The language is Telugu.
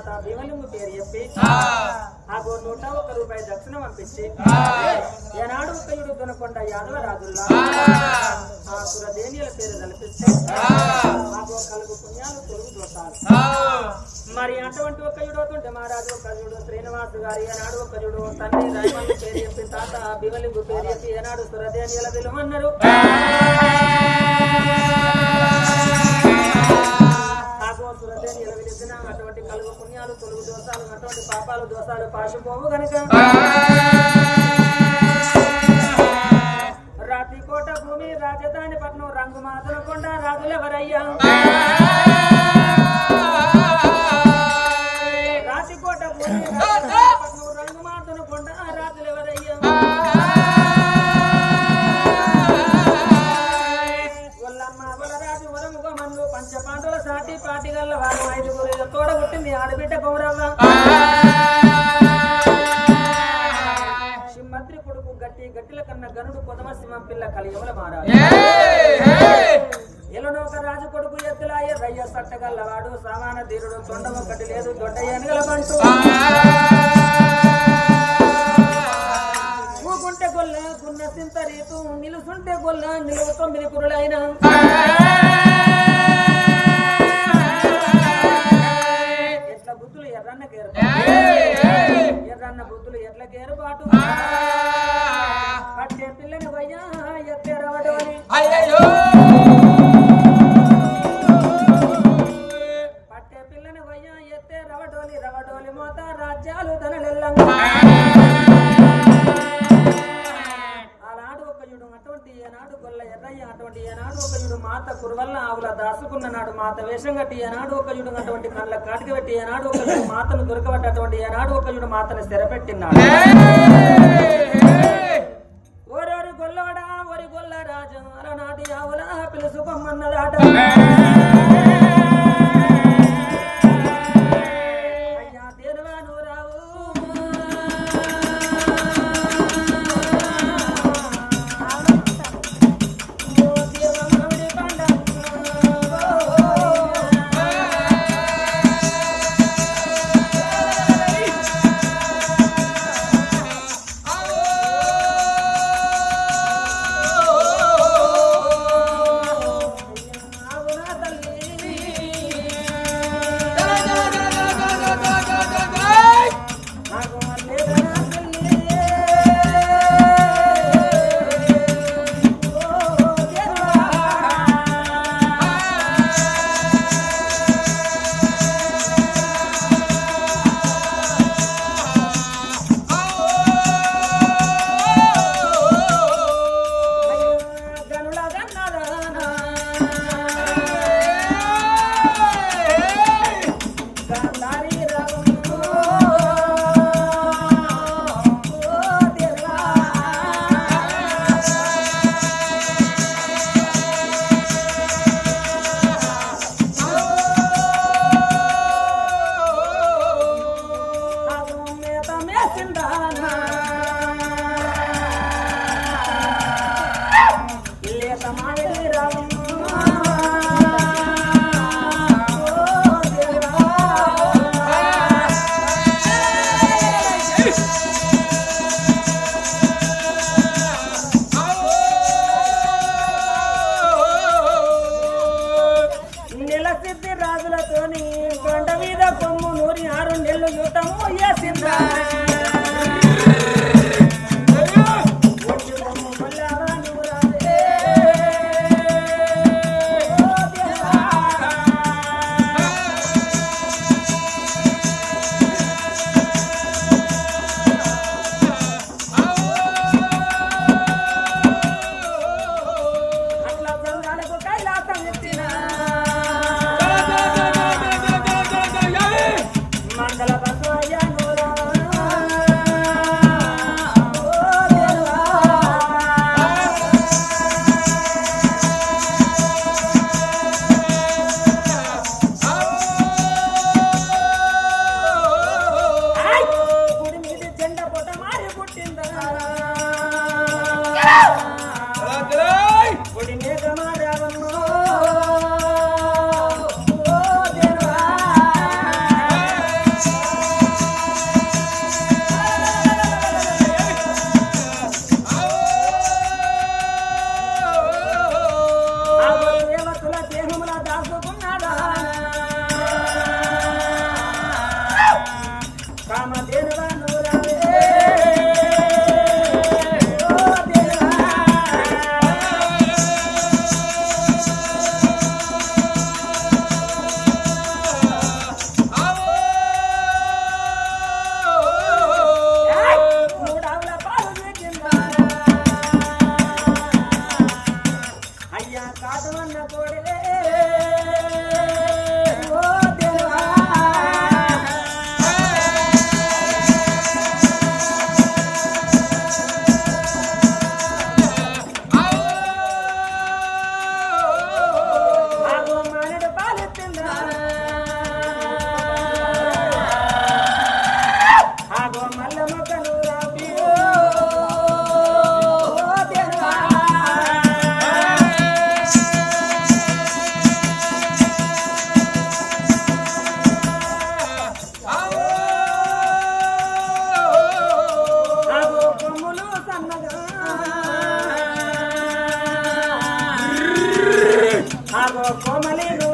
తాత భీమలింగు పేరు చెప్పి ఆగో నూట ఒక్క రూపాయి దక్షిణ పంపించి ఏనాడు దొనకొండ యాదవ రాజుల్లా ఆ. సురదేనియల పేరు తలపిస్తే ఆగో కలుగు పుణ్యాలు తొలుగు మరి అటువంటి ఒక్క యుడవుతుంటే మహారాజు ఒక యుడు శ్రీనివాసు గారి ఏనాడు ఒక యుడు తండ్రి రాయమల్లి పేరు చెప్పి తాత భీమలింగు పేరు చెప్పి ఏనాడు సురదేనియల విలువన్నారు పాపాలు దోషాలు పాశుపోవు గనుక. రాజు కొడుకు ఎత్తులాయ రయ్య సట్టగల్లవాడు. సామాన ధీరుడు తొండ ఒకటి లేదు. దొడ్డయ్య నిలబంటూ ఊకుంటే గొల్ల గున్న సింత రీతు నిలుసుంటే గొల్ల నిలువ తొమ్మిది కురులైన. ఎట్ల బుద్ధులు ఎర్రన్న కేరపాటు. ఎర్రన్న బుద్ధులు ఎట్ల కేరపాటు. ఎత్తే రవడోలి రవడోలి మోత రాజ్యాలు ధనలెల్లంగా. ఆనాడు ఒక యుడు అటువంటి ఏనాడు గొల్ల ఎర్రయ్య అటువంటి ఏనాడు ఒక యుడు మాత కురువల్ల ఆవుల దాసుకున్న నాడు మాత వేషం కట్టి ఏనాడు ఒక యుడు అటువంటి కళ్ళ కాటికి పెట్టి ఏనాడు ఒక యుడు మాతను దొరకబట్టి అటువంటి ఏనాడు ఒక యుడు మాతను స్థిరపెట్టినాడు. ఓరోరు గొల్లోడా ఒరి గొల్ల రాజు అలనాటి ఆవుల పిలుసుకొమ్మన్నదాట Hago como el.